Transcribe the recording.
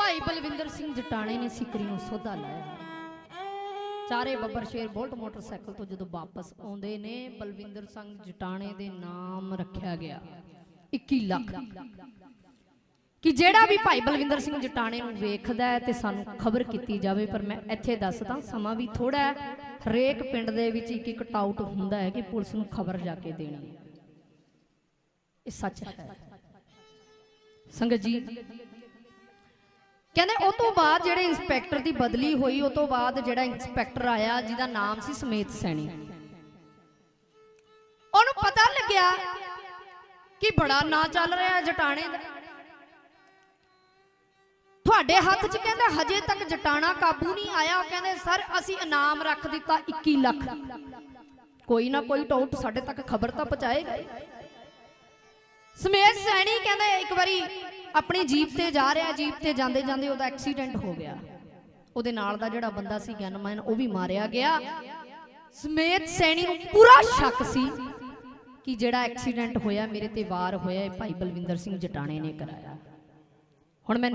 ਭਾਈ ਬਲਵਿੰਦਰ ਸਿੰਘ ਜਟਾਣੇ ਨੇ ਸਿਕਰੀ ਨੂੰ ਸੋਧਾ ਲਾਇਆ। ਚਾਰੇ ਬੱਬਰ ਸ਼ੇਰ ਬੋਲਟ ਮੋਟਰਸਾਈਕਲ ਤੋਂ ਜਦੋਂ ਵਾਪਸ ਆਉਂਦੇ ਨੇ, ਬਲਵਿੰਦਰ ਸਿੰਘ ਜਟਾਣੇ ਦੇ ਨਾਮ ਰੱਖਿਆ ਗਿਆ। 21 ਲੱਖ। ਕਿ ਜਿਹੜਾ ਵੀ ਭਾਈ ਬਲਵਿੰਦਰ ਸਿੰਘ ਜਟਾਣੇ ਨੂੰ ਵੇਖਦਾ ਹੈ ਤੇ ਸਾਨੂੰ ਖਬਰ ਕੀਤੀ ਜਾਵੇ, ਪਰ ਮੈਂ ਇੱਥੇ ਦੱਸਦਾ, ਸਮਾਂ ਵੀ ਥੋੜਾ ਹੈ। ਹਰੇਕ ਪਿੰਡ ਦੇ ਵਿੱਚ ਇੱਕ ਇੱਕ ਟਾਊਟ ਹੁੰਦਾ ਹੈ ਕਿ ਪੁਲਿਸ ਨੂੰ ਖਬਰ ਜਾ ਕੇ ਦੇਣੀ ਇਹ ਸੱਚ ਹੈ। ਸੰਗਤ ਜੀ ਕਹਿੰਦੇ ਉਹ ਤੋਂ ਬਾਅਦ ਜਿਹੜੇ ਇੰਸਪੈਕਟਰ ਦੀ ਬਦਲੀ ਹੋਈ, ਉਹ ਤੋਂ ਬਾਅਦ ਜਿਹੜਾ ਇੰਸਪੈਕਟਰ ਆਇਆ, ਜਿਹਦਾ ਨਾਮ ਸੀ ਸਮੇਤ ਸੈਣੀ। ਉਹਨੂੰ ਪਤਾ ਲੱਗਿਆ ਕਿ ਬੜਾ ਨਾਂ ਚੱਲ ਰਿਹਾ ਜਟਾਣੇ ਦਾ। ਤੁਹਾਡੇ ਹੱਥ 'ਚ ਕਹਿੰਦੇ ਹਜੇ ਤੱਕ ਜਟਾਣਾ ਕਾਬੂ ਨਹੀਂ ਆਇਆ। ਉਹ ਕਹਿੰਦੇ, ਸਰ, ਅਸੀਂ ਇਨਾਮ ਰੱਖ ਦਿੱਤਾ 21 ਲੱਖ। ਕੋਈ ਨਾ ਕੋਈ ਟਾਊਟ ਸਾਡੇ ਤੱਕ ਖਬਰ ਤਾਂ ਪਹੁੰਚਾਏਗਾ ਸਮੇਤ ਸੈਣੀ ਕਹਿੰਦੇ, ਇੱਕ ਵਾਰੀ ਆਪਣੀ ਜੀਪ ਤੇ ਜਾ ਰਿਹਾ, ਜੀਪ ਤੇ ਜਾਂਦੇ ਜਾਂਦੇ ਉਹਦਾ ਐਕਸੀਡੈਂਟ ਹੋ ਗਿਆ। ਉਹਦੇ ਨਾਲ ਦਾ ਜਿਹੜਾ ਬੰਦਾ ਸੀ ਗਨਮੈਨ, ਉਹ ਵੀ ਮਾਰਿਆ ਗਿਆ। ਸਮੇਤ ਸੈਣੀ ਨੂੰ ਪੂਰਾ ਸ਼ੱਕ ਸੀ ਕਿ ਜਿਹੜਾ ਐਕਸੀਡੈਂਟ ਹੋਇਆ, ਮੇਰੇ ਤੇ ਵਾਰ ਹੋਇਆ, ਇਹ ਭਾਈ ਬਲਵਿੰਦਰ ਸਿੰਘ ਜਟਾਣੇ ਨੇ ਕਰਾਇਆ। ਹੁਣ ਮੈਂ